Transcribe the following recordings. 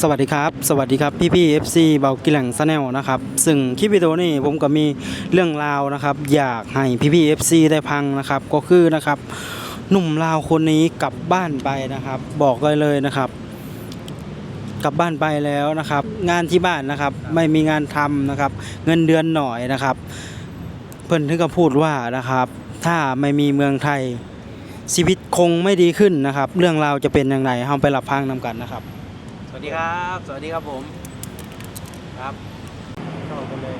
สวัสดีครับ สวัสดีครับพี่พี่เอฟซีเบากิหลังซแนลนะครับ ซึ่งคลิปวิดีโอนี้ผมก็มีเรื่องราวนะครับ อยากให้พี่พี่เอฟซีได้พังนะครับ ก็คือนะครับ หนุ่มลาวคนนี้กลับบ้านไปนะครับ บอกเลยเลยนะครับ กลับบ้านไปแล้วนะครับ งานที่บ้านนะครับ ไม่มีงานทำนะครับ เงินเดือนหน่อยนะครับ เพิ่นถึงกับพูดว่านะครับ ถ้าไม่มีเมืองไทยชีวิตคงไม่ดีขึ้นนะครับ เรื่องราวจะเป็นอย่างไรเราไปรับฟังนำกันนะครับ วัสดีครับ สวัสดีครับผม ครับเข้ากันเลย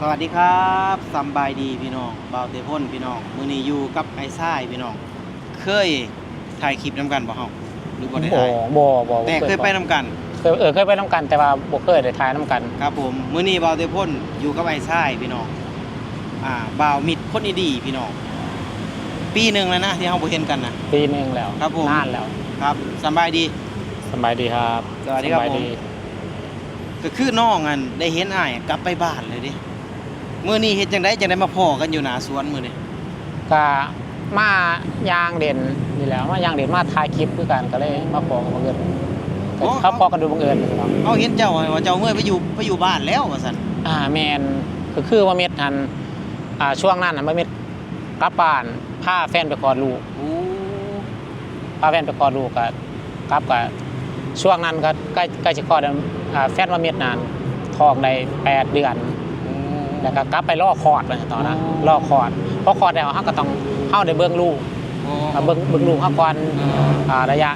สวัสดีครับสำบายดีพี่น้องเบาเตพ่นพี่น้องมือนี้อยู่กับไอ้ทรายพี่น้อง เคยถ่ายคลิปนำกันบ่เฮาหรือบ่ได้บ่ถ่ายบ่บ่แต่เคยไปนำกันเคยเออเคยไปน้ำกัน แต่ว่าบ่เคยได้ทายน้ำกัน ครับผมมื้อนี้เบาเตพ่นอยู่กับไอ้ทรายพี่น้อง อ่าบ่าวมิดคนดีๆพี่น้อง ปีหนึงแล้วนะที่เฮาบ่เห็นกันนะปีหนึงแล้วครับผมนานแล้วครับสำบายดี สบายดีครับสวัสดีครับสายผม ก็คือน้องอันได้เห็นอ้ายกลับไปบ้านเลยดิมื้อนี้เฮ็ดจังไดจังได้มาพ้อกันอยู่หน้าสวนมื้อนี้ก็มายางเด่นนี่แหล้วมายางเด่นมาถ่ายคลิปคือกันก็เลยมาพอกันบังเอิญก็เขาพอกันดูบังเอิญครับเอาเห็นเจ้าว่าเจ้าเมื่อยไปอยู่ไปอยู่บ้านแล้วว่าซั่นอ่าแมนก็คือว่าเม็ดทันอ่าช่วงนั้นน่ะว่าเม็ดกลับบ้านพาแฟนไปคลอดลูกโอ้พาแฟนไปคลอดลูกก็กลับก็ ช่วงนั้นก็ใกล้ใกล้จะคลอดแล้วอ่าแฟนว่าเม็ดนั้นท้องได้แปดเดือนแล้วก็กลับไปล่อคอร์ดเลยตอนนั้นล่อคอร์ดเพราะคอร์ดแล้วเขาก็ต้องเข้าได้เบื้องลูกโอ้อ่าเบื้องเบื้องลูกเขาก่อนอ่าระยะ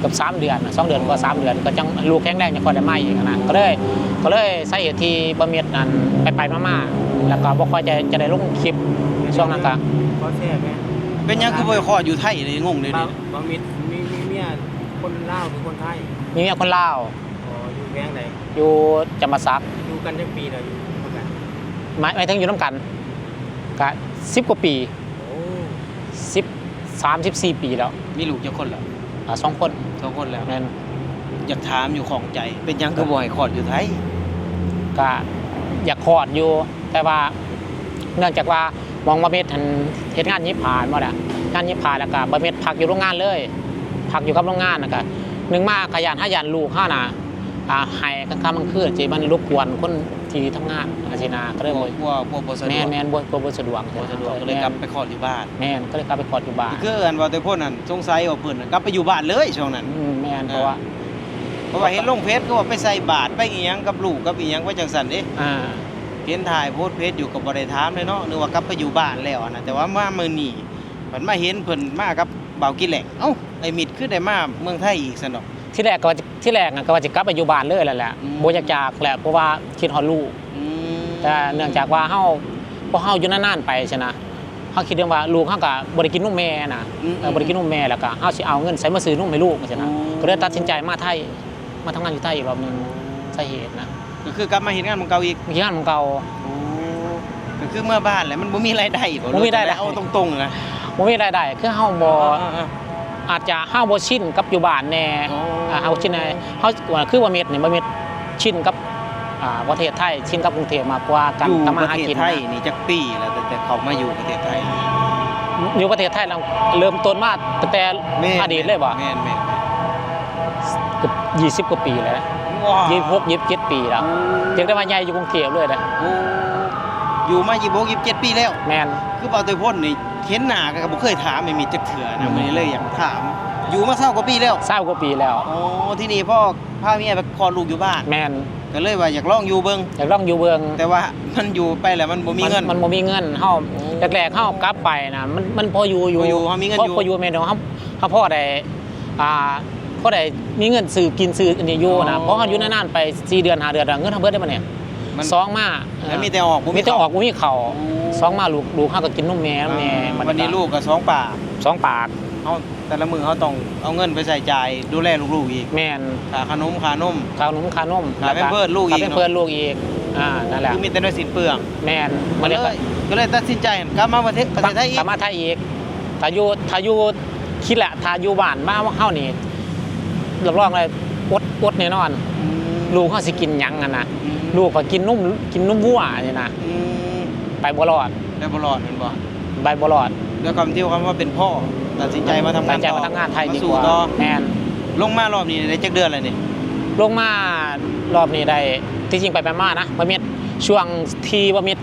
เกับสามเดือนสองเดือนกว่าสามเดือน ก็จังลูกแข็งแรงจะคอได้ไหมอีกนะก็เลยก็เลยสาเหตุที่บะเมียดนั้นไปไปๆมาๆแล้วก็บ่ค่อยจะจะได้ลงคลิปช่วงนั้นก็ขอแทรกไหมเป็นหยังคือบ่ไปคลอดอยู่ไทยเลยงงเลยบาดิบางมิตรมีมีเมีย คนลาวหรือคนไทยมีเมียคนลาวอ๋ออยู่แพงไหนอยู่จำมาซักอยู่กันจังปีเลยอยู่เท่ากันหมายหมายถึงอยู่น้ำกันก็สิบกว่าปีโอ้สิบสามสิบสี่ปีแล้วมีลูกจักคนแล้วอ่าสองคนสองคนแล้ว นั่นอยากถามอยู่ของใจ เป็นหยังคือบ่ให้คลอดอยู่ไทยก็อยากคลอดอยู่ แต่ว่าเนื่องจากว่ามองบะเม็ดทันเฮ็ดงานยิบผ่านมาแหละงานยิบผ่านแล้วก็บะเม็ดพักอยู่โรงงานเลย พักอยู่กับโรงงานนะก็หนึ่งมาขยันห้ายันลูกห้าน่ะอ่าให้กลางค่ำกลางคืนจีมันรบกวนคนที่ทำงานอาชีนาก็เลยพวบ่กพวกพวกบ่สะดแม่วกนแม่นบ่บ่บ่สะดวกบ่สะดวกก็เลยกลับไปคลอดอยู่บ้านแม่นก็เลยกลับไปคลอดอยู่บ้านคืออันว่าแต่พ่นนั่นสงสัยว่าเพิ่นน่ะกลับไปอยู่บ้านเลยช่วงนั้นอืมแม่นเพราะว่าเพราะว่าเห็นลงเพจก็ว่าไปใส่บาตรไปอีหยังกับลูกกับอีหยังไว้จังซั่นเด้อ่าเห็นถ่ายโพสต์เพจอยู่กับ่ได้ถามเลยเนาะนึกว่ากลับไปอยู่บ้านแล้วอะนะแต่ว่ามามื้อนี้มันมาเห็นเพิ่นมากับ เบากิแหลงเอ้าไอ้มิดคือได้มาเมืองไทยอีกซั่นดอก ที่แรกก็ว่าจะที่แรกน่ะก็ว่าจะกลับไปอยู่บ้านเลยแหละแหละอืม บ่อยากจากแหละเพราะว่าคิดฮอดลูกอืมแต่เนื่องจากว่าเฮาพอเฮาอยู่นานๆไปใช่นะเฮาคิดเรื่องว่าลูกเฮาก็บ่ได้กินนมแม่นะอืมเออบ่ได้กินนมแม่แล้วก็เฮาสิเอาเงินใส่มาซื้อนมให้ลูกใช่นะอ๋อ ก็เลยตัดสินใจมาไทยมาทำงานอยู่ไทยอีกรอบหนึงสาเหตุนะก็คือกลับมาเห็นงานของเก่าอีกมีงานของเก่า ก็คือเมื่อบ้านแหละมันบ่มีรายได้บ่บ่มีรายได้ เอาตรงๆนะ บ่มีรายได้คือเฮาบ่อ่าอาจจะเฮาบ่ชินกับอยู่บ้านแน่อ๋ออ่อ่าเฮาชินในเฮาว่าคือว่าเม็ดนี่บ่เม็ดชินกับอ่าประเทศไทยชินกับกรุงเทพมากกว่าการอยู่ทำปมาระหาเทศกินไทยนะนี่จักปีแล้วแต่แต่เขามาอยู่ประเทศไทยอยู่ประเทศไทยเราเริ่มต้นมาตั้งแต่แม่นอดีตเลยบ่แม่นแม่นเกือบ20กว่าปีแล้วนะว้ายี่สิบหกยี่สิบเจ็ดปีแล้วยังได้มาใหญ่อยู่กรุงเทพเลยนะโอ้อยู่มา26 27ปีแล้ว แมน คือเบาเตยพ่นนี่เห็นหน้าก็บ่เคยถามไม่มีจักเถื่อนะมื้อนี้เลยอยากถาม อยู่มาเศร้ากว่าปีแล้วเศร้ากว่าปีแล้วโอ้ที่นี่พ่อพาเมียไปคลอดลูกอยู่บ้าน แมนก็เลยว่าอยากลองอยู่เบิ่งอยากลองอยู่เบืองแต่ว่ามันอยู่ไปแล้วมันบ่มีเงิน มันบ่มีเงินเฮาแรกๆเฮากลับไปนะมันมันพออยู่อยู่พออยู่เฮามีเงินพออยู่ พออยู่แม่นเฮาเฮาพอได้อ่าพอได้มีเงินซื้อกินซื้ออันนี้อยู่นะเพราะเฮาอยู่นานๆไป4เดือน5เดือนอะเงินเฮาเบิดได้บ่เนี่ย มัน สองมาแล้วมีแต่ออกบ่มีแต่ออกเข้าบ่มีเข้าโอ้สองมาลูกลูกเฮาก็กินนมแม่แม่อ่าวันนี้ลูกก็สองป่ากสองปากเฮาแต่ละมื้อเฮาต้องเอาเงินไปใส่จ่ายดูแลลูกๆอีกแม่นค่าขนมค่านม ข้าวนมข้าวนมค่าแพมเพิร์สลูกอีกค่าแพมเพิร์สลูกอีกอ่านั่นแหละคือมีแต่น้อยสิ้นเปลืองแม่นก็มาเลเลยยก็เลยตัดสินใจกลับมาประเทศประเทศไทยอีก สามารถไทยอีกถ้าอยู่ถ้าอยู่คิดแหละถ้าอยู่บ้านมาว่าเฮานี่รับรองเลยอดอดแน่นอน ลูกเฮาสิกินหยังอะนะ ลูกก็กินนุ่มกินนุ่มวัวนี่นะอืมไปบ่รอดได้บ่รอดแม่นบ่ไปบ่รอดด้วยความที่ว่าเป็นพ่อตัดสินใจมาทำงานตั้งใจมาทำงานไทยดีสู่กว่าต่อแม่นลงมารอบนี้ได้จักเดือนอะไรนี่ลงมารอบนี้ได้ที่จริงไปไปมานะบะเม็ดช่วงที่บะเม็ด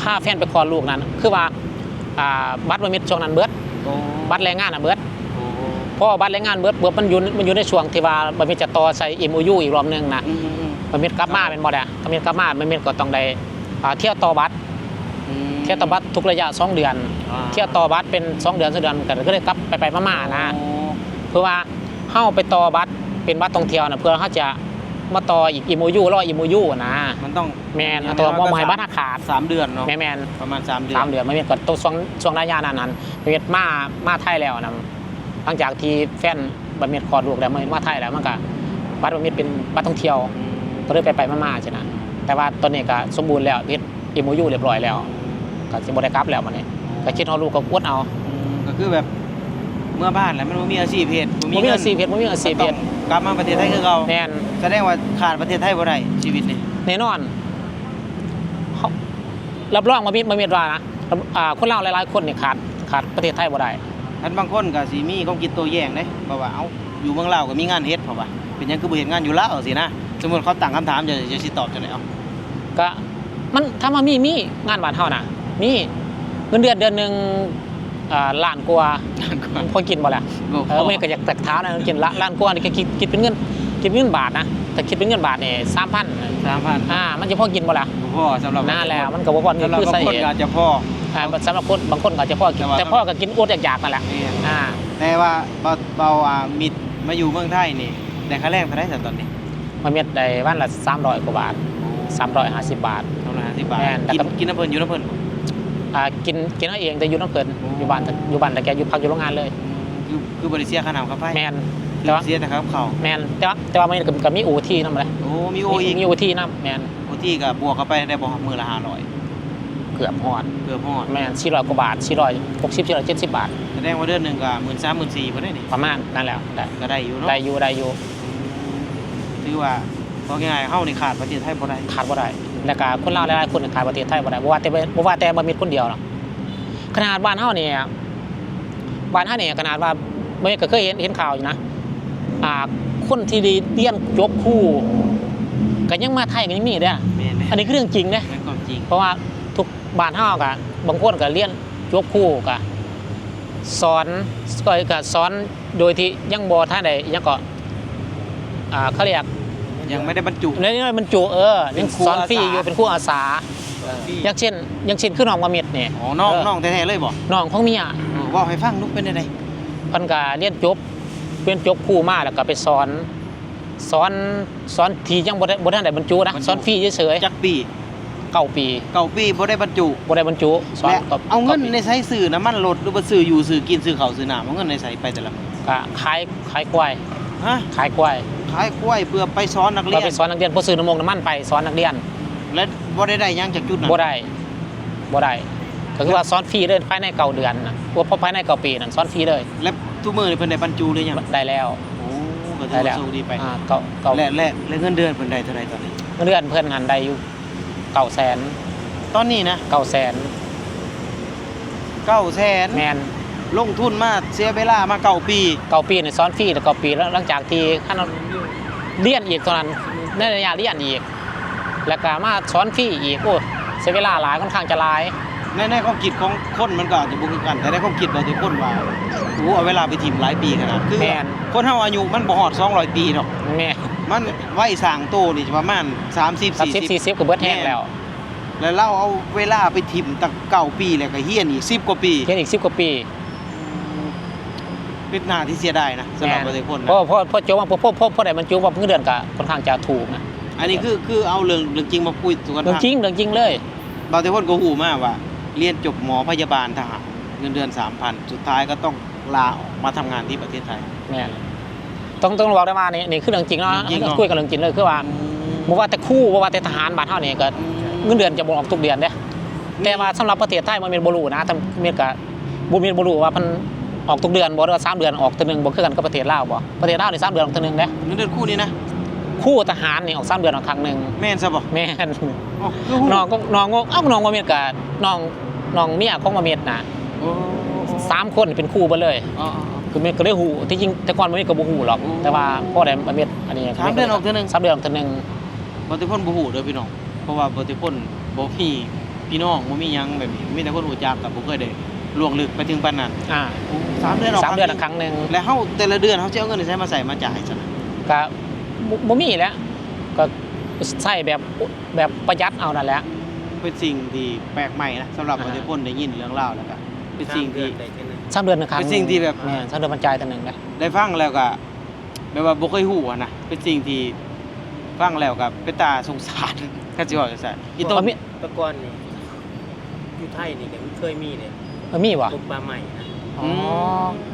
พาแฟนไปคลอดลูกนั้น คือว่าอ่าบัตรบะเม็ดช่วงนั้นเบิดโอ้บัตรแรงงานอะเบิด โอ้เพราะว่าบัตรแรงงานเบิดเบิดมันอยู่มันอยู่ในช่วงที่ว่าบะเม็ดจะต่อใส่ MOU อีกรอบหนึงนะ อืมอื มอืมบะเม็ดกลับมาเป็นบ่ได้บะเม็ดกลับมาบะเม็ดก็ต้องได้อ่าเที่ยวต่อบัตรอืมเที่ยวต่อบัตรทุกระยะสองเดือนอ่าเที่ยวต่อบัตรเป็นสองเดือนสองเดือนกันก็เลยกลับไปไปมาๆนะโอ้เพื่อว่าเข้าไปต่อบัตรเป็นบัตรท่องเที่ยวนะเพื่อเขาจะมาต่ออีกอิมูยูรออิมูยูนะ มันต้องแมนเอาตัวมอมให้บัตรขาดสามเดือนเนาะแมนแมนประมาณสามเดือนสามเดือนไม่เป็นก็ตัวช่วงช่วงระยะนั้นนั้นเมียมามาไทยแล้วนะหลังจากที่แฟนบัตรเมียคลอดลูกแล้วมันมาไทยแล้วมันก็บัตรบัตรเมียเป็นบัตรท่องเที่ยว อืมก็เลยไปไปมาๆใช่นะแต่ว่าตอนนี้ก็สมบูรณ์แล้วเฮ็ดอิมูยูเรียบร้อยแล้วก็สิบ่ได้กลับแล้วมันนี่ก็คิดเอาลูกก็อวดเอาอืมก็คือแบบเมื่อบ้านแล้วมันบ่มีอาชีพเฮ็ดบ่มีอาชีพเฮ็ดบ่มีอาชีพเฮ็ดก็ต้องกลับมาประเทศไทยคือเก่าแมนแสดงว่าขาดประเทศไทยบ่ได้ชีวิตนี่แน่นอนเขารับรองมามีมามีว่านะอ่าคนลาวหลายๆคนนี่ขาดขาดประเทศไทยบ่ได้อันบางคนก็สิมีความคิดตัวแย้งเด้เพราะว่าเอ้าอยู่เมืองลาวก็มีงานเฮ็ดเพราะว่าเป็นหยังคือบ่เฮ็ดงานอยู่ลาวสินะ สมมุติเขาตั้งคำถามจะจะสิตอบจังได๋เอ้าก็มันถ้ามามีมีงานบ้านเฮานะมีเงินเดือนเดือนหนึงอ่าล้านกว่าพอกินบ่ล่ะบ่เออไม่ก็อยากแตกเท้านะกินละล้านกว่านี่ก็คิดคิดเป็นเงินคิดเป็นเงินบาทนะแต่คิดเป็นเงินบาทนี่3,000 3,000อ่ามันจะพอกินบ่ล่ะบ่พอสำหรับน่าแล้วมันก็บ่พอนี่สำหรับคือบางสาคนเหตุ ก็อาจจะพออ่าสำหรับคนบางคนก็อาจจะพอกินแต่ว่า แต่พ่อก็กินอดอยากๆนั่นแหละนี่อ่าแต่ว่าเบาเบาอ่ามิดมาอยู่เมืองไทยนี่ได้ค่าแรงเท่าไหร่ตอนนี้ มาเม็ดได้วันละ300กว่าบาท350บาท เท่าไหร่50บาทแม่นแต่กินก็ กินน้ำเพิ่นอยู่น้ำเพิ่นอ่ากินกินเอาเองแต่อยู่น้ำเกินโอ้อยู่บ้านอยู่บ้านแต่แกอยู่พักอยู่โรงงานเลย คือคือบริเซียค่าน้ำค่าไฟแมนคืแต่อว่าเสียแต่ครับเขาวแมนแต่ว่าแต่ว่ามันก็มีอูที่นั่นแหละโอ้มีโออีกมีอูที่นั่นแมนโอที่กับบวกเข้าไปได้บ่มือละ500เกือบหอดเกือบฮอดแมนสี่ร้อยกว่าบาทสี่ร้อยหกสิบสี่ร้อยเจ็ดสิบบาท แสดงว่าเดือนหนึงก็13,000 14,000บ่ได้นี่ประมาณนั่นแหละได้ก็ได้อยู่เนาะได้อยู่ได้อยู่ ถือว่าพอง่ายๆเฮานี่ขาดประเทศไทยบ่ได้ขาดบ่ได้แล้วก็คนลาวหลายๆคนขายประเทศไทยบ่ได้บ่ว่าแต่บ่ว่าแต่บ่มีคนเดียวหรอกขนาดบ้านเฮาเนี่ยบ้านเฮาเนี่ยขนาดว่าไม่ก็เคยเห็นเห็นข่าวอยู่นะอ่าคนที่เรียนจบครู่ก็ยังมาไทยก็ยังมีเด้อแม่นอันนี้คือเรื่องจริงเด้ๆเป็นความจริงเพราะว่าทุกบ้านเฮาก็บางคนก็เรียนจบครู่ก็สอนก็ก็สอนโดยที่ยังบ่ท่านใดยังก็ อ่าเขาเรียกยังไม่ได้บรรจุ ในนี้มันจุเออยังสอนฟรีอยู่เป็นครูอาสาอย่างเช่นอย่างเช่นคือน้องมาเม็ดนี่อ๋อน้องเน้องแท้ๆเลยบ่น้องของเมียเออเว้าให้ฟังนุกเป็นจังได๋เพิ่นก็เรียนจบเรียนจบครูมาแล้วก็ไปสอนสอนสอนที่ยังบ่ได้บ่ทันได้บรรจุนะสอนฟรีเฉยจักปีๆเก้าปีเก่าปีบ่ได้บรรจุบ่ได้บรรจุสอนและก็เอาเงินก้ปีในใช้สื่อน้ำมันรถหรือว่าสื่ออยู่สื่อกินสื่อเขาวสื่อน้ำเอาเงินในใช้ไปแต่ละมื้อก็ขายขายกล้วยฮะขายกล้วย ขายกล้วยเพื่อไปสอนนักเรีเรายนไปสอนนักเรียนบ่ซื้อน้ำมงน้ำมันไปสอนนักเรียนและบ่ได้ได้หยังจากจุดนั้นบ่ได้บ่ได้ก็คือว่าสอนฟรีเลยภายในเก้าเดือนนะว่าพอภายในเก้าปีนั่นสอนฟรีเลยและทุกมื้อนี่เพิ่นได้บรรจุหรือยังได้แล้วโอ้ก็ถืได้อแล้ว่าวโชคดีไปอ่าเก้าเก้าและและและเงินเดือนเพิ่นได้เท่าไหร่ตอนนี้เดือนเพื่อนหันได้อยู่เก้าแสนตอนนี้นะเก้าแสน900,000แมน ลงทุนมาเสียเวลามาเก้าปี เก้าปีเนี่ยสอนฟรีแต่เก้าปีแล้วหลังจากที่ขั้นเรียนอีกตอนนั้นในระยะเรียนอีก แล้วก็มาสอนฟรีอีกโอ้เสียเวลาหลายค่อนข้างจะหลายในในความคิดของคนมันก็อาจจะบ่คือกัน แต่ในความคิดเราทุกคนว่าโอ้เอาเวลาไปถิ่มหลายปีขนาดคือแม่นคนเฮาอายุมันบ่ฮอด200 ปีดอกแม่มันไว้สร้างโตนี่ประมาณ30สามสิบ40สี่สิบก็เบิดแห้งแล้ว แล้วเราเอาเวลาไปถิ่มตั้งเก้าปีแล้วก็เฮียนอีก10กว่าปีเรียนอีกสิบกว่าปี เป็นหน้าที่เสียดายนะสำหรับประชาชนเพราะนะเพราะเพราะโจว่าเพราะเพราะเพราะเพราะได้บรรจุว่าเงินเดือนก็ค่อนข้างจะถูกนะอันนี้คือคือเอาเรื่องเรื่องจริงมาคุยสู่กันเรื่องฟังจริงเรื่องจริงเลยบางทีคนก็หูมากว่า เรียนจบหมอพยาบาลทหารเงินเดือน3,000สุดท้ายก็ต้องลาออกมาทำงานที่ประเทศไทยแม่นต้องต้องบอกได้ว่านี่นี่คือเรื่องจริงเนาะจริงเนาะคุยกันเรื่องจริงเลยคือว่าบ่ว่าแต่ครู่บ่ว่าแต่ทหารบ้านเฮานี่ก็เงินเดือนจะบ่ออกทุกเดือนเด้แต่ว่าสำหรับประเทศไทยมันเป็นบ่รู้นะทำเมียก็บ่มีบ่รู้ว่ามัน ออกทุกเดือนบ่หรือว่าสามเดือนออกเทื่อหนึงบ่คือกันกับประเทศลาวบ่ประเทศลาวนี่สามเดือนออกเทื่อหนึงเด้เงินเดือนคู่นี้นะครู่ทหารนี่ออกสามเดือนออกครั้งหนึงแม่นซะบ่แม่น อ๋อคือหูน้องก็น้องก็เอ้าน้องมาเมียก็น้องน้องเมียของมาเมียน่ะโอ้สามคนเป็นครู่เบิดเลย อ๋อ คือเม็ดก็ได้หูที่จริงแต่ก่อนมันมีก็บ่หูหรอก อืมแต่ว่าพ่อได้มาเม็ดอันนี้สามเดือนออกเทื่อหนึ่ง สามเดือนออกเทื่อหนึงบ่ติพ่นบ่ฮู้เด้อพี่น้อง เพราะว่าบ่ติพ่นบ่มีพี่น้องบ่มีหยังแบบนี้มีแต่คนรู้จักกับบ่เคยได้ ล่วงลึกไปถึงปานนั้นอ่าสามเดือนออกสามเดือนคครั้งรั้งหนึงแล้วเฮาแต่ละเดือนเฮาสิเอาเงินที่ใช้มาใส่มาจ่ายซั่นน่ะก็บ่บ่มีแหล้วก็ใช้แบบแบบประหยัดเอานั่นแหละเป็นสิ่งที่แปลกใหม่นะสำหรับอ่าบ่ติพ่นได้ยินเรื่องราวแล้วก็เป็นสิ่งที่สามเดือนหนึงครั้งเป็นสิ่งที่แบบแม่นสามเดือนบรรจายตัวหนึงนะได้ฟังแล้วก็แบบว่าบ่เคยฮู้อะนะเป็นสิ่งที่ฟังแล้วก็เป็นตาสงสารก็สิว่าจังซั่นอีต้นมันมีแตะกอนนี่อยู่ไทยนี่ก็เคยมีเนี่ย มันมีบ่กรมป่าใหม่นะอ๋อ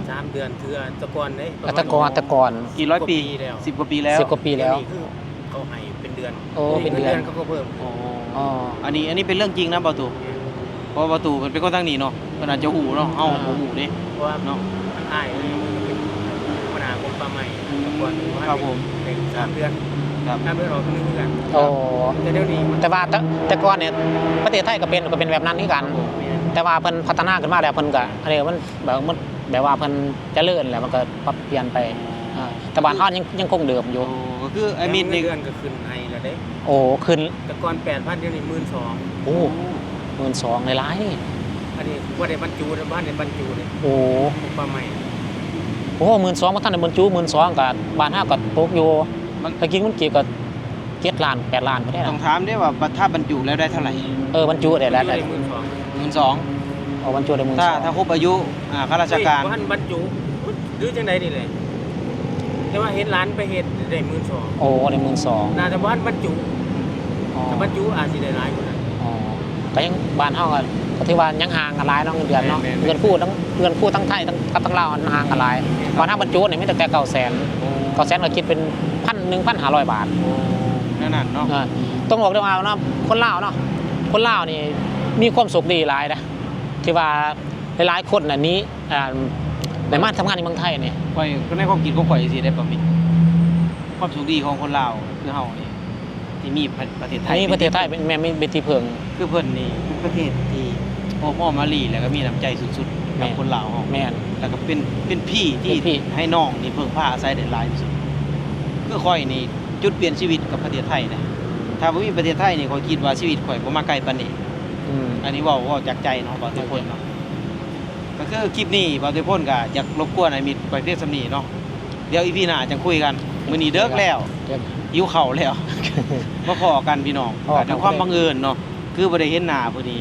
สามเดือนเทือแตะกอนเด้แต่แตะกอนแตะกอนกี่ร้อยปีแล้วสิบกว่าปีแล้วสิบกว่าปีแล้วเดี๋ยนี้คือเขาให้เป็นเดือนโอ้เป็นเดือนเขาก็เพิ่มอ๋ออ๋ออันนี้อันนี้เป็นเรื่องจริงนะประตูเพราะว่าประตูมันเป็นคนทางนี้เนาะมันอาจจะหูเนาะเอ้าบ่หูเด้เพราะว่าเนาะมันอ้ายนี่มันก็เป็นปัญหากรมป่าใหม่แตะกอนว่าครับผมเป็นสามเดือนครับสามเดือนออกนึงเดือนโอ้แต่เดี๋ยวนี้มันแต่ว่าแต่แต่ก่อนเนี่ยประเทศไทยก็เป็นก็เป็นแบบนั้นคือกัน แต่ว่าเพิ่นพัฒนาขึ้นมาแล้วเพิ่นก็อันนี้มันแบบมันแบบว่าเพิ่นเจริญแล้วมันก็ปรับเปลี่ยนไปอ่าแต่บ้านเฮายังยังคงเดิมอยู่โอ้ก็คือไอ้มิดนี่เดือนก็ขึ้นไอแล้วเด้โอ้ขึ้นแตะกอนแปดพันเดี๋ยวนี้หมื่นสองโอ้หมื่นสองหลายๆนี่อันนี้ว่าได้บรรจุนะบ้านได้บรรจุเลยโอ้กรมป่าใหม่โหหมื่นสองมาท่านในบรรจุหมื่นสองกับบ้านเฮาก็ตกอยู่ตะกี้มันเกี่ยวกับเจ็ดล้านแปดล้านบ่ได้ต้อนะงถามได้ว่าถ้าบรรจุแล้วได้เท่าไหร่เออบรรจุได้แล้วได้ ได้ หมื่นสองหมื่นสองเอาบรรจุได้หมื่นสถ้าองถ้าครบอายุอ่าข้าราชการเฮ้ยบ้านบรรจุหรือจังไดนี่เลยแต่ว่าเฮ็ดร้านไปเฮ็ดได้หมื่นสองโอ้ได้หมื่นสองน่าจะบ้านบรรจุอ๋อถ้าบรรจุอาจสิได้หลายกว่านั้น อ๋อก็ยังบ้านเฮาก็ก็ถือว่ายังห่างกันหลายเนาะเงินเดือนเนาะเงินกู้ทั้งเงินกู้ทั้งไทยทั้งกับทั้งลาวห่างกันหลายบ้านเฮาบรรจุนี่มีแต่แต่900,000 900,000ก็คิดเป็นพัน1,500บาท นั่นน่ะเนาะ อ่าต้องบอกได้ว่าเนาะคนลาวเนาะคนลาวนี่ มีความสุขดีหลายนะที่ว่าหลายๆคนน่ะหนี้อ่าในมาทำงานในเมืองไทยนี่ข่อยก็ในความคิดของข่อยสิได้ประมิดความสุขดีของคนลาวคือเฮานี่ที่มีประเทศไทอัยนนี้ประเทศไทยเป็นแม่ไม่เป็นที่เพิงคือเพิ่นนี่เป็นประเทศที่โอ้พ่อมาลีแล้วก็มีน้ำใจสุดๆแม่กับคนลาวเฮาแม่นแล้วก็เป็นเป็นพี่ที่เป็นพี่ให้น้องนี่เพิ่งพาอาศัยได้หลายที่สุดคือข่อยนี่จุดเปลี่ยนชีวิตกับประเทศไทยนะถ้าบ่มีประเทศไทยนี่ข่อยคิดว่าชีวิตข่อยบ่มาไกลปานนี้ อืมอันนี้เว้าเว้าจากใจเนาะบ่าวเทพลเนาะก็คือคลิปนี้บ่าวเทพลก็อยากรบกวนให้มิตรไปเพียงสำนีเนาะเดี๋ยวอีพีหน้าจะคุยกันมื้อนี้เด้อแล้วเดี๋ยวหิวข้าวแล้วมาพอกันพี่น้องพอกันแต่ความบังเอิญเนาะคือบ่ได้เห็นหน้าพอดี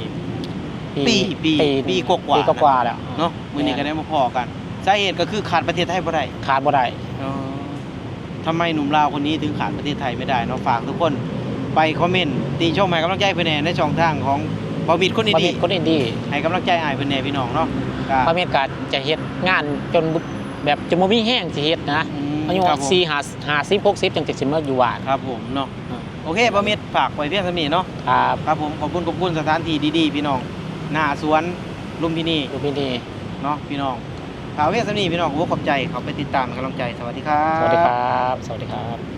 ปีปีปีกว่าๆปีกว่าๆแล้วเนาะมื้อนี้ก็ได้มาพอกันสาเหตุก็คือขาดประเทศไทยบ่ได้ขาดบ่ได้เอ่อทำไมหนุ่มลาวคนนี้ถึงขาดประเทศไทยไม่ได้เนาะฝากทุกคนไปคอมเมนต์ตีชมให้กำลังใจเพิ่นแหน่ในช่องทางของ บอมิดคนประเทดีศคนอินดี้ๆให้กำลังใจอ้ายเพิ่นแหน่พี่น้องเนาะก็ประเทศก็จะเฮ็ดงานจนแบบจะบ่มีแห้งสิเฮ็ดนะมอายุครับผม4 5 50 60จังสิมาอยู่บ้านครับผมเนาะอืมโอเคบอมิดฝากไว้เพียงเท่านี้เนาะครับครับผมขอบคุณขอบคุณสถานที่ดีๆ พี่น้องหน้าสวนลุมพินีอยู่พี่นี่เนาะพี่น้องฝากไว้เพียงเท่านี้พี่น้องขอบใจเขาไปติดตามเป็นกำลังใจสวัสดีครับ สวัสดีครับ สวัสดีครับ